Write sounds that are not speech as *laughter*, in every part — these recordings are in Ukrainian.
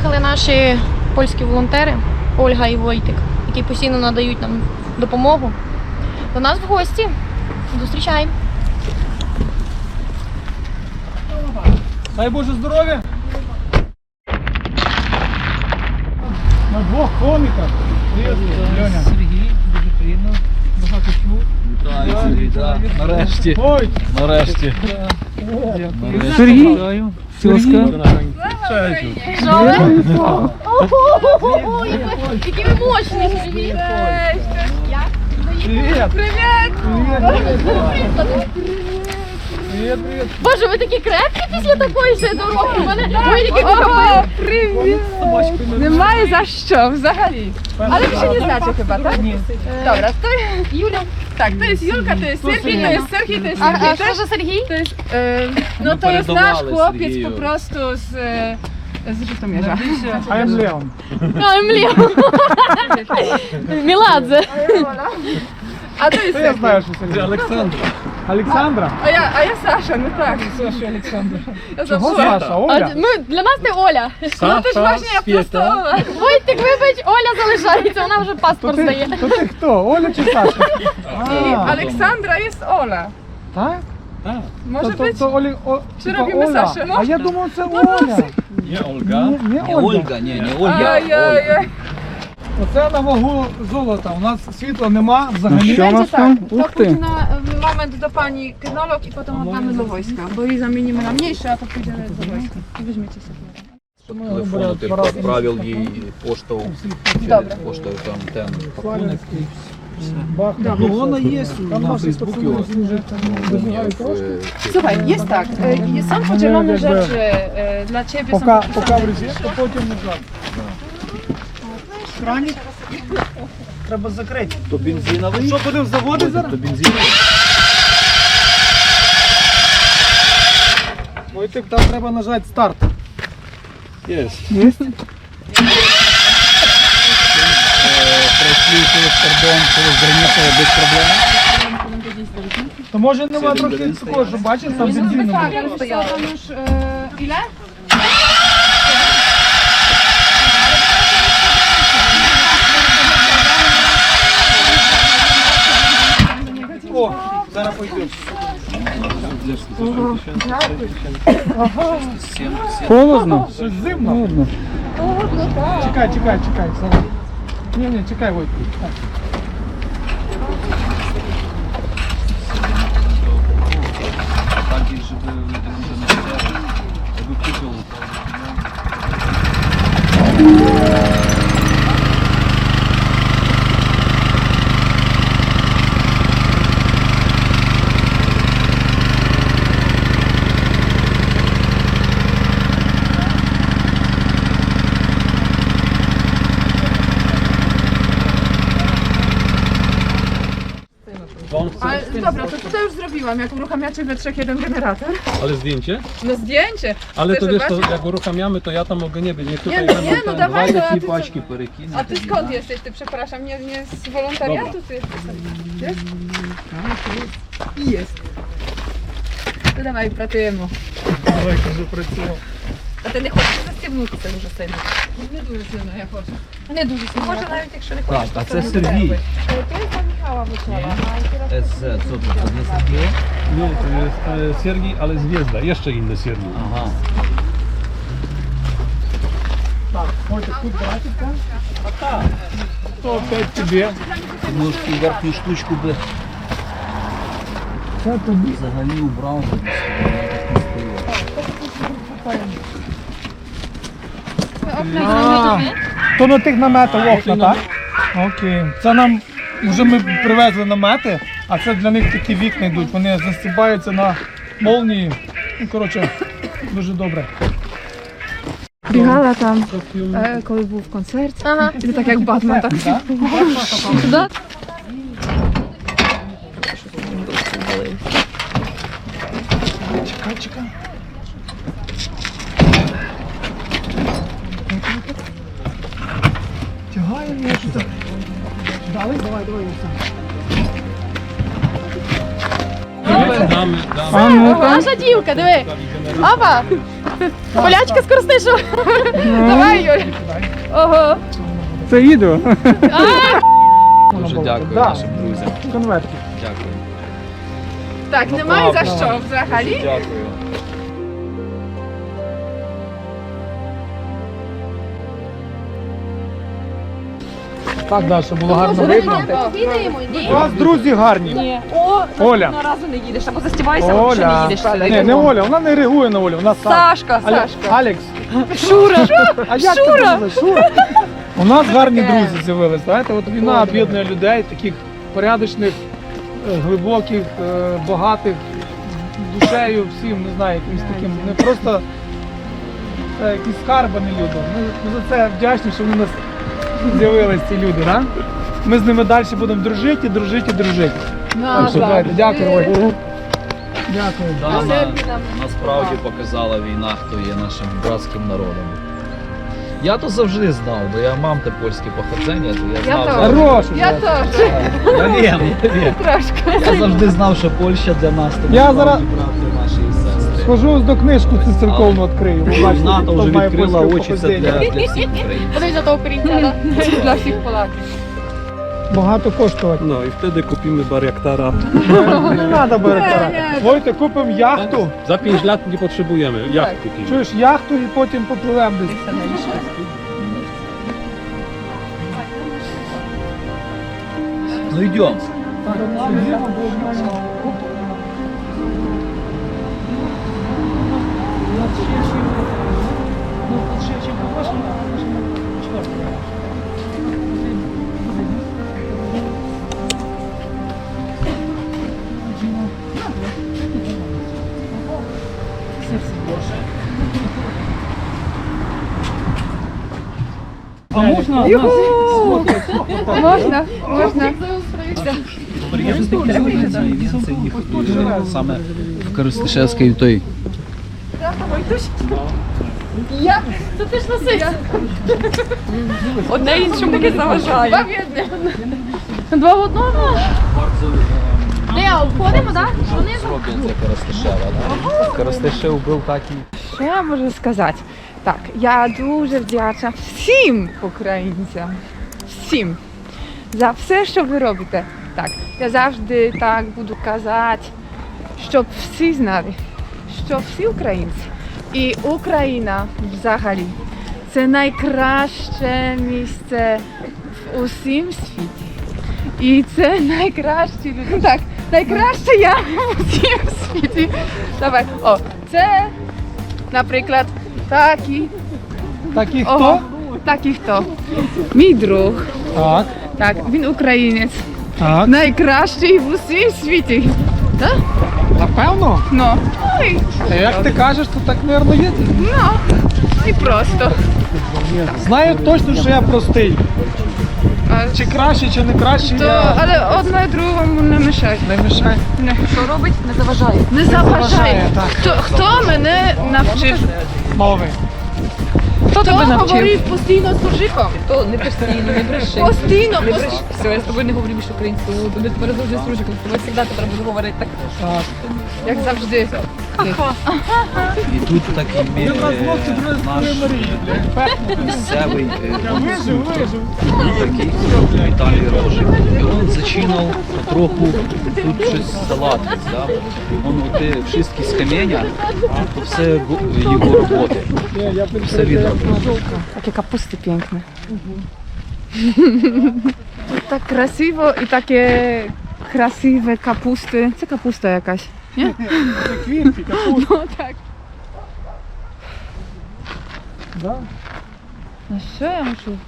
Приїхали наші польські волонтери Ольга і Войтик, які постійно надають нам допомогу. До нас в гості. Зустрічаємо. Дай Боже здоров'я! На двох коміках. Льоня. Сергій, дуже приємно. Багато чув. Вітаю. Нарешті. Ой, Нарешті. Нарешті. Сергій. Тьоска. Ви? Які ви мощні, привіт! Привіт! Боже, ви такі крепкі після такої ще дороги. Мене ой. Привіт! Немає за що взагалі. Але ви ще не chyba, tak? Ні. Dobra, to Юля. Tak, to jest Julka, to jest Sergiej, to jest Sergiej, to jest А, а Sergiej що też. за Сергій? To jest, e, no My to jest nasz передавали chłopiec Сергію. po prostu z, e, z Żytomierza. I am Leon. А, Млія. Міладзе. A to jest Це я Sergiej. знаю, що Сергій. Олександр. Олександра. A ja, a ja Sasza, no tak. Саша Олександра. Чого zawsze... Саша? А, Оля? ми, для нас ти Оля. No też właśnie ja prostowała. Войтик, вибач, Оля залишається, вона вже То паспорт ти, здає. то ти хто? Оля чи Саша? I Aleksandra jest Ola. Так? Może То, być? то Олі, о, Чи типа робимо Оля. Саша? А я думав, це Оля. Не Ольга. Не Не Ольга. Ольга, ні, не Ольга. а Ольга. Оце на вагу золота. У нас світла нема взагалі. Będzie tak, to pójdzie na e, moment do pani kynolog i potem oddamy do wojska, bo jej zamienimy na mniejsze, a to pójdzie do wojska. Weźmiecie sobie. Телефону ти відправив їй пошту. Добре. Поштою там пакунок. Ну вона є Там на наші Фейсбуці. пацани у вас. служать, добігають В, трошки. е, Słuchaj, jest tak, e, są podzielone jakby- rzeczy e, dla ciebie, są Поки, podpisane поки в резі, то потім не жаль. Краник треба закрити. То бензиновий. Що будемо заводити зараз? То бензиновий. Ой, так там треба нажати старт. Є. Є? Пройшли через кордон, через границю без проблем. То може нема трохи такого, що бачиш, там бензин Tak, немає. ale stoją tam już e, ile? О, зараз пойдемо. Холодно. Зимно. Чекай, чекай, чекай. Ні, ні, чекай, Войт. Dobra, to tutaj już zrobiłam, jak uruchamiacie we trzech jeden generator. Ale zdjęcie? No zdjęcie. Ale to Chcesz wiesz, to zobaczyć? jak uruchamiamy, to ja tam mogę nie być. Niech tutaj Nie, będą nie, no ten- dawaj, no, a Дві ty, пачки перекинути. a ty skąd jesteś? Ty przepraszam, nie, nie z wolontariatu? Ty jest? Jest. To dawaj, pracujemy. Давай, кажи, працюємо. А ти не хочеш застібнутися дуже сильно? Не дуже сильно, я хочу. Не дуже сильно. Може навіть якщо не хочеш. Так, а то це не Сергій. треба. Е, То є СЗ, co to? To nie Sergio? Nie, to jest e, Siergi, ale Zwiezda. Jeszcze inny Siergi. Ага. Так, Войт, тут братика. То опять тобі. Ножки верхню штучку би Це тобі. взагалі убрав. А, то на тих наметах окна, так? Окей. Це нам вже ми привезли намети, а це для них такі вікна йдуть. Вони застібаються на молнії. Ну, коротше, дуже добре. Бігала там, е, коли був концерт. Ага. І так як Батман, так. Да? *laughs* Чекай, чекай. Тягаємо, я що так. Дали? Давай, давай, Оксан. А ну Наша дівка, диви. Опа! Полячка з Корстишу. Давай, Ой-ой-ой. Ого. Це відео. Дуже дякую Да. нашим друзям. Конверті. Дякую. Так, немає за що взагалі. Дякую. Так, Даша, було гарно видно. У вас друзі гарні. О, Оля. на разу не їдеш, або застівайся, або ще не Оля. їдеш. Ні, не Оля, вона не реагує на Олю, вона Саша. Сашка, Аля- Сашка. Алекс. Шура. А як Шура. тебе? Шура. У нас гарні друзі з'явилися. Знаєте, от війна об'єднує людей, таких порядочних, е, глибоких, е, багатих, душею, всім, не знаю, якимось таким. Не просто е, якісь скарбані люди. Ми, ми за це вдячні, що вони нас *laughs* з'явились ці люди. Да? Ми з ними далі будемо дружити, дружити, дружити. Так що давайте, дякую, Оль. Дякую. Дана насправді показала війна, хто є нашим братським народом. Я то завжди знав, бо я мам те польське походження, то я знав. теж. завжди. Хорош. Я теж. Я вірю, я вірю. Трошки. Я завжди знав, що Польща для нас то Я насправді зараз- брат. Схожу до книжку цю церковну відкрию. ви бачите, НАТО хто вже має відкрила польське очі це для, походження. для *laughs* всіх українців. Подивись на того корінця, да? *laughs* Для всіх полаків. Багато коштувати. No i wtedy kupimy bariaktara. Не треба берегтара. Войте, купимо яхту. Za 5 lat nie potrzebujemy. Jak kupimy? Чуєш, яхту і потім попливемо десь. Ну йдемо. А можна? Можна, можна. Więcej ich same w Korystyczewskiej tutaj. Я. Це ти ж носиш. Одне іншому не заважає. Два в одному. Не, обходимо, так? Вони Robiąc jak Korystyszewa. Tak? Korystyszew był Що я можу сказати? Так, я дуже вдячна всім українцям, всім за все, що ви робите. Так, я завжди так буду казати, щоб всі знали, що всі українці і Україна взагалі це найкраще місце в усім світі. І це найкращі люди. *laughs* Так, найкраще я в усім світі. Давай, о, це Наприклад, такі, Так і хто? ого, такі хто? Мій друг, Так, так, він українець, так. найкращий в усім світі. Так? Напевно. Ну, Ой. А як ти кажеш, то так, мабуть, є. ну, і просто. Знаю точно, що я простий. А, Чи краще, чи не краще, то, я але одне другому не мешає. не мішаю. Не. що робить? Не заважає. Не заважає, заважає. так. Хто, хто мене навчив? Мови. Хто тебе навчив? говорив постійно з суржиком? То не постійно, не бреши. Постійно, Не бреши. Все, я з тобою не говорю більше українською, буду тепер завжди з ружиком. З тобою завжди тепер буду говорити так. Так. Як завжди. І тут такий мі- Він нас хлопці друге наш місцевий е, такий Віталій Рожик. І він зачинав потроху тут щось залатувати. Да? Он wszystkie з каменя, то все його роботи. Все робив. Takie kapusty piękne. tak krasiwo i takie krasiwe kapusty. Co kapusta jakaś? Nie? Квітки, капуста. No tak. Да. No що я мушу?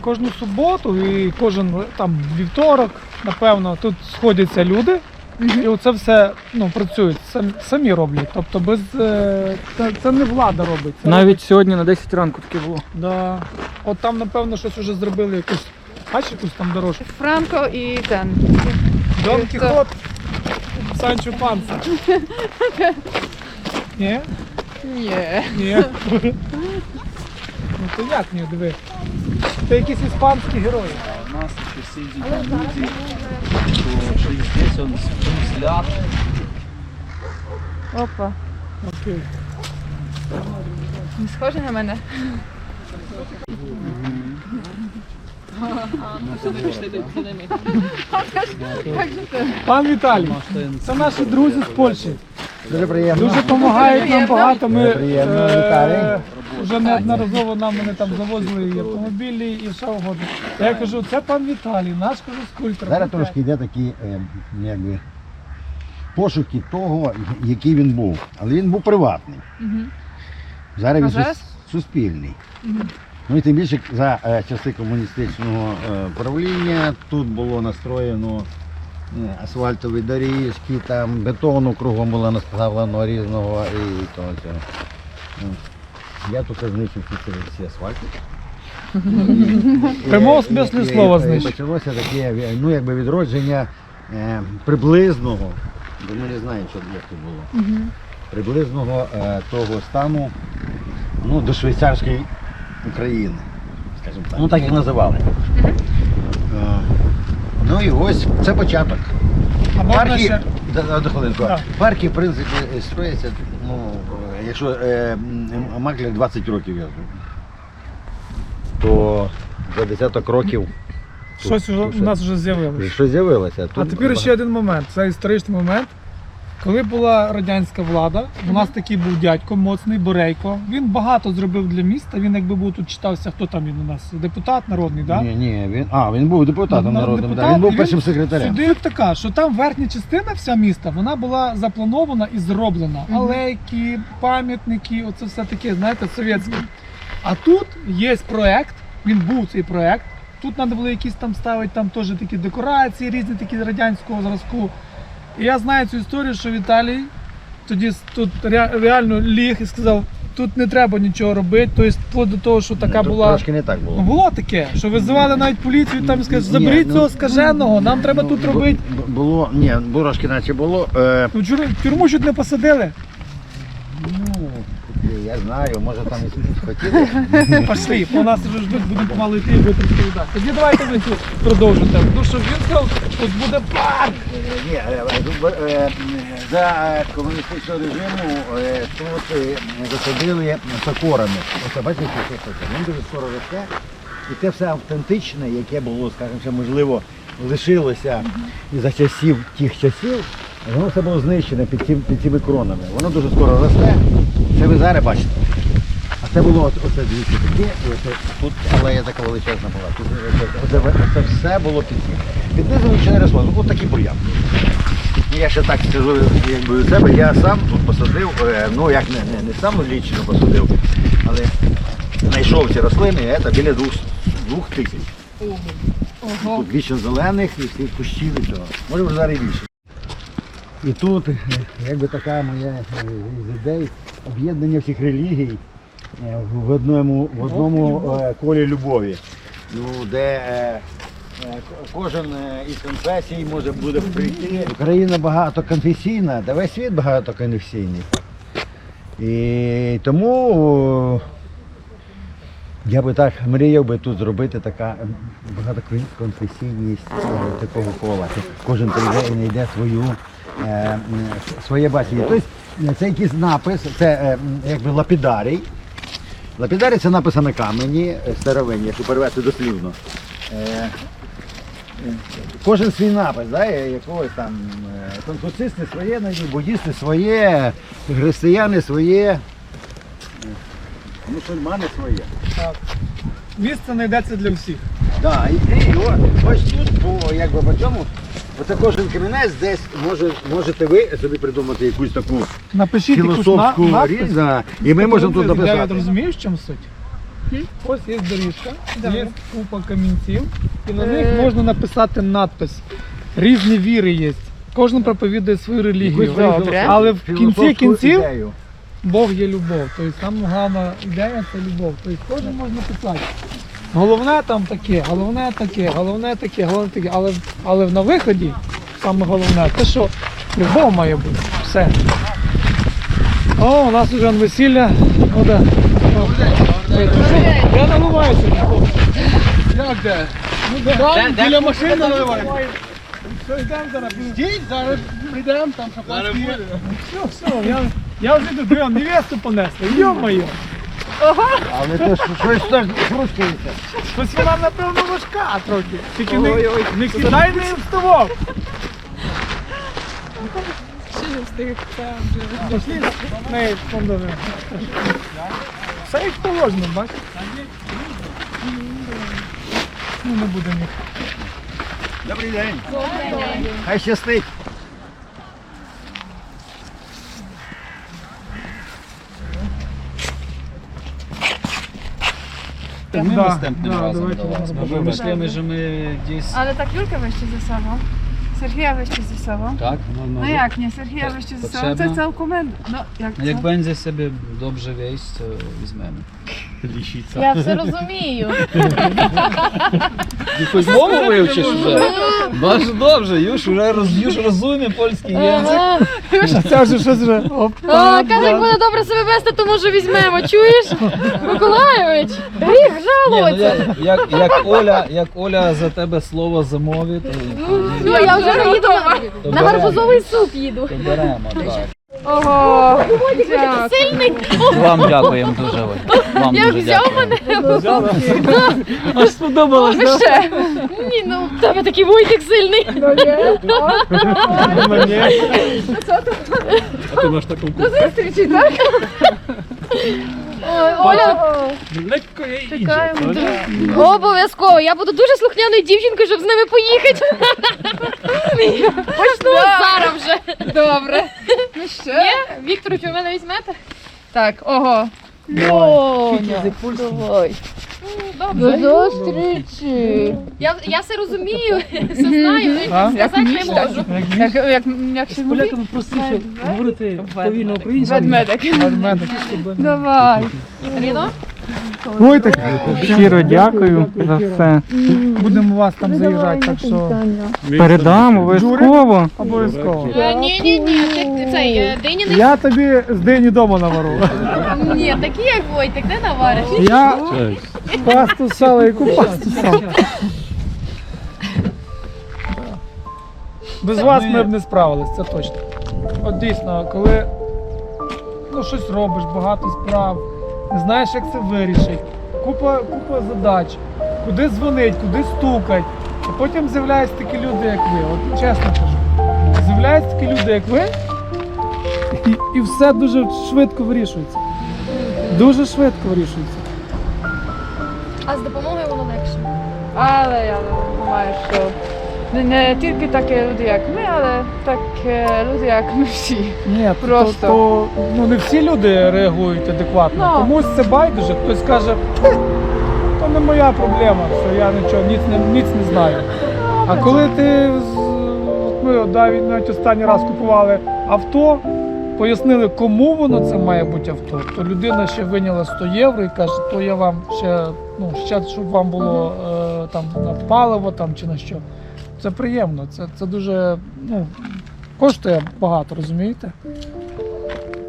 Кожну суботу і кожен там вівторок, напевно, тут сходяться люди. І оце все ну, працюють, самі, самі роблять. Тобто без е, це, це не влада робить. Це Навіть сьогодні на 10 ранку таке було. Да. От там, напевно, щось вже зробили якусь. Бачиш якусь там дорожку. Franco i ten. Дон Кіхот, Санчо Панса. *laughs* Ні? Nie. Ні. Ну то як ні, диви. Це якісь іспанські герої. У нас ще люди, що ще здесь он взгляд. Опа. Окей. Не схоже на мене? Пан Віталій, це наші друзі з Польщі. Дуже приємно. Дуже допомагають нам багато. Ми Приємно, Віталій. Вже неодноразово нам вони там завозили і автомобілі, і що угодно. Я кажу, це пан Віталій, наш кажу скульптор. Зараз трошки йде такі е, якби, пошуки того, який він був. Але він був приватний. Зараз він сус- суспільний. Ну і тим більше за е, часи комуністичного е, правління тут було настроєно е, асфальтові доріжки, там бетону кругом було наставлено різного і того цього. Ну, Я тут знищив всі ці асфальти. В прямому смислі слова знищив. Почалося таке ну, якби відродження е, приблизного, бо ми не знаємо, що як це було. Приблизного е, того стану ну, до швейцарської України, скажімо так. Ну так як називали. Е, ну і ось це початок. А Парки, ще? Да, одну хвилинку. Так. Парки, в принципі, строяться, ну, якщо е, Маклер 20 років я то за десяток років Щось уже, у нас вже з'явилося. що з'явилося. А Тут тепер ще один момент. Це історичний момент. Коли була радянська влада, у нас такий був дядько моцний Борейко. Він багато зробив для міста. Він якби був тут читався, хто там він у нас? Депутат народний, так? Ні, ні, він. А, він був депутатом Ну, народним. депутат, да. Він був першим секретарем. Сюди така, що там верхня частина вся міста, вона була запланована і зроблена. Алейки, пам'ятники, оце все таке, знаєте, совєтське. А тут є проект, він був цей проект. Тут треба було якісь там ставити там теж такі декорації, різні такі радянського зразку. І я знаю цю історію, що Віталій тоді тут реально ліг і сказав, тут не треба нічого робити. Тобто, вплоть до того, що така Тут була. Трошки не так Ну, було. Було таке, що визивали навіть поліцію, там сказали, Ні, заберіть ну, цього скаженого, нам треба Ну, тут робити. Було, ні, трошки наче було. Е, Ну, тюр- тюрму чуть не посадили. Я знаю, може там і хотіли. Пішли, у нас вже ждуть, будемо помалу йти і будете розповідати. Тоді давайте ви тут продовжите. Ну що він сказав, тут буде парк. Ні, е, е, е, за комуністичного режиму тут засадили сокорами. Оце бачите, що це? Він дуже скоро росте. І те все автентичне, яке було, скажімо, можливо, лишилося за часів тих часів, воно все було знищене під, цим, під цими кронами. Воно дуже скоро росте. Це ви зараз бачите. А це було оце дивіться таке, і оце тут алея така величезна була. Тут оце, оце, оце все було під цим. Під низом нічого не росло. Ось такий бур'ян. Я ще так скажу, якби у себе, я сам тут посадив, е, ну як не, не, не сам лічно посадив, але знайшов ці рослини, це біля двох, двох тисяч. Тут вічно зелених і всіх кущів і цього. Може вже зараз і більше. І тут е, якби така моя е, з ідей об'єднання всіх релігій е, в одному, в одному е, колі любові. Ну, де е, ко- кожен із конфесій може буде прийти. Україна багатоконфесійна, та весь світ багатоконфесійний. І тому я би так мріяв би тут зробити така багатоконфесійність такого кола. Кожен прийде і знайде свою, своє бачення. Тобто це якийсь напис, це е, якби лапідарій. Лапідарій це написи на камені е, старовинні, якщо перевести дослівно. Е, е, Кожен свій напис, да, е, якогось там е, конфуцисти своє, буддісти своє, християни своє, е, мусульмани своє. Місце знайдеться для всіх. Да, і, і о, ось тут, по, якби по цьому, оце кожен камінець десь може, можете ви собі придумати якусь таку Напишіть якусь на, філософську надпис. річ, да, і ми можемо тут Я написати. розумію, в чому суть. Ось є доріжка, є купа камінців, і на них Е. можна написати надпис. Різні віри є. Кожен проповідує свою релігію. Якусь свою Добре. Але в кінці філософську кінців ідею. Бог є любов. Тобто саме головна ідея це любов. Тобто кожен можна писати. Головне там таке, головне таке, головне таке, головне таке. Але, але на виході саме головне, те, що любов має бути. Все. О, у нас вже весілля. О, да. Я наливаюся. Як де? Ну, де, там, біля машини наливаємо. Все, йдемо зараз. Прийдемо, там шапанські. Все, все, я, я вже блін, невесту понесли, йо-моє. Але то щось так хрустується. Щось вона, напевно, важка трохи. Тільки не, не кидай не вставав. Ще не встиг. Вже. Все як положено, бачиш? Ну, не буде ні. Добрий день. Хай щастить. Мы Да, наступним да, разом давайте до вас. я Ми буду вийшли, що ми десь... Ale tak Julkę weźcie ze sobą. Sergieja weźcie ze sobą. Так? No jak nie, Sergieja weźcie ze sobą. To Potrzebna? jest całą No jak Ну, Як co? będzie себе добре весь, то візьмемо. Я все розумію. Якусь мову вивчиш вже? Дуже добре, Юж вже роз, Юж розуміє польський язик. Ага. А це вже щось вже. А, каже, як буде добре себе вести, то може візьмемо. Чуєш? Миколайович, гріх Ні, ну, як, як, Оля, як Оля за тебе слово замовить, то, Ну, я вже не їду на, то на беремо. гарбузовий суп їду. То беремо, так. Ого! Сильний. Вам дякуємо дуже. Вам Я дуже взяв дякуємо. мене. Аж сподобалось, да? Ще! Ні, ну в тебе такий Войтик сильний. До А ти наш таку Do zустрічі, так? Ой, Оля, чекаємо. Обов'язково. Я буду дуже слухняною дівчинкою, щоб з ними поїхати. Почну зараз вже. Добре. Ну що? Є? Вікторович, ви мене візьмете? Так, ого. Давай. давай. Добре. До зустрічі. Я, я все розумію, все знаю, А? сказати не можу. Як, як, як говорить? поляками простіше говорити повільно українською. Ведмедик. Ведмедик. Давай. Ріно? Ой, так. Щиро дякую за все. Будемо вас там заїжджати, так що Передам обов'язково. обов'язково. Е, Ні, ні, ні, цей е, дині не Я тобі з дині дома навару. ні, такі як Войтик, де навариш? Я пасту сала, яку пасту сала. Без вас ми б не справились, це точно. От дійсно, коли ну, щось робиш, багато справ, не знаєш, як це вирішити, купа, купа задач, куди дзвонить, куди стукать. А потім з'являються такі люди, як ви. От чесно кажу. З'являються такі люди, як ви, і, і все дуже швидко вирішується. Дуже швидко вирішується. А з допомогою воно легше. Але я думаю, що не, не тільки такі люди, як ми, але так е, люди, як ми всі. Ні, Просто. То, то, ну не всі люди реагують адекватно. Ну. Комусь це байдуже, хтось каже, «Хе, то не моя проблема, що я нічого, ніц не, ніц не знаю. А коли ти з- от ми от навіть навіть останній раз купували авто, пояснили, кому воно це має бути авто, то людина ще виняла 100 євро і каже, то я вам ще, ну, ще щоб вам було е, там на паливо там, чи на що. Це приємно, це, це дуже ну, коштує багато, розумієте?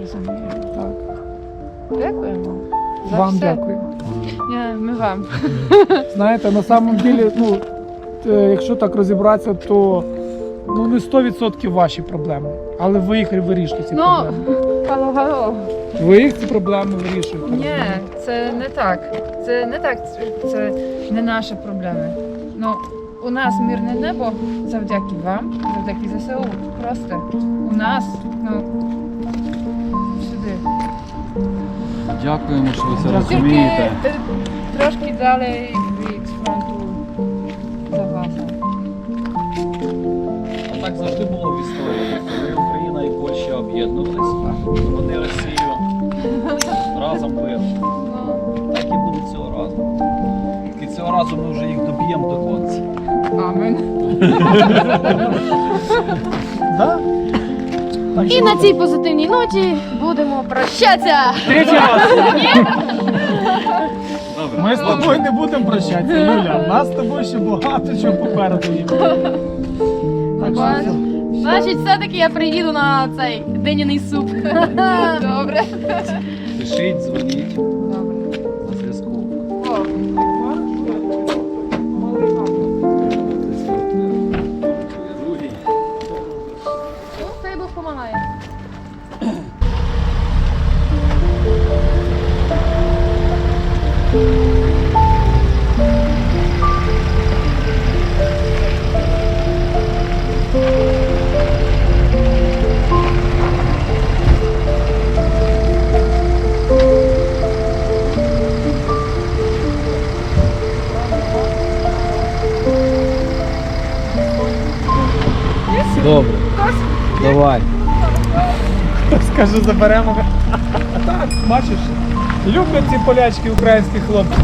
Розумію, так. Дякуємо. За Вам все. дякую. Ні, ми вам. Знаєте, на самом деле, ну, е, якщо так розібратися, то ну, не 100% ваші проблеми. Але ви їх вирішуєте ці Ну, проблеми. Хало. Ви їх ці проблеми вирішуєте. Ні, це не так. Це не так. Це не наші проблеми. Ну, у нас мирне небо завдяки вам, завдяки ЗСУ. Просто у нас, ну, сюди. Дякуємо, що ви це Тільки розумієте. трошки далі від фронту об'єднувалися, вони Росію разом били. Так і буде цього разу. Тільки цього разу ми вже їх доб'ємо до кінця. Амен. Да? Так І що на цій позитивній ноті будемо прощатися. Третій раз. Ми з тобою не будемо прощатися, Юля. У нас з тобою ще багато чого попереду є. Так що все. Значить, все-таки я приїду на цей диняний суп. Добре. Пишіть, дзвоніть Скажу, заберемо. *laughs* Так, бачиш, люблять ці полячки українські хлопці.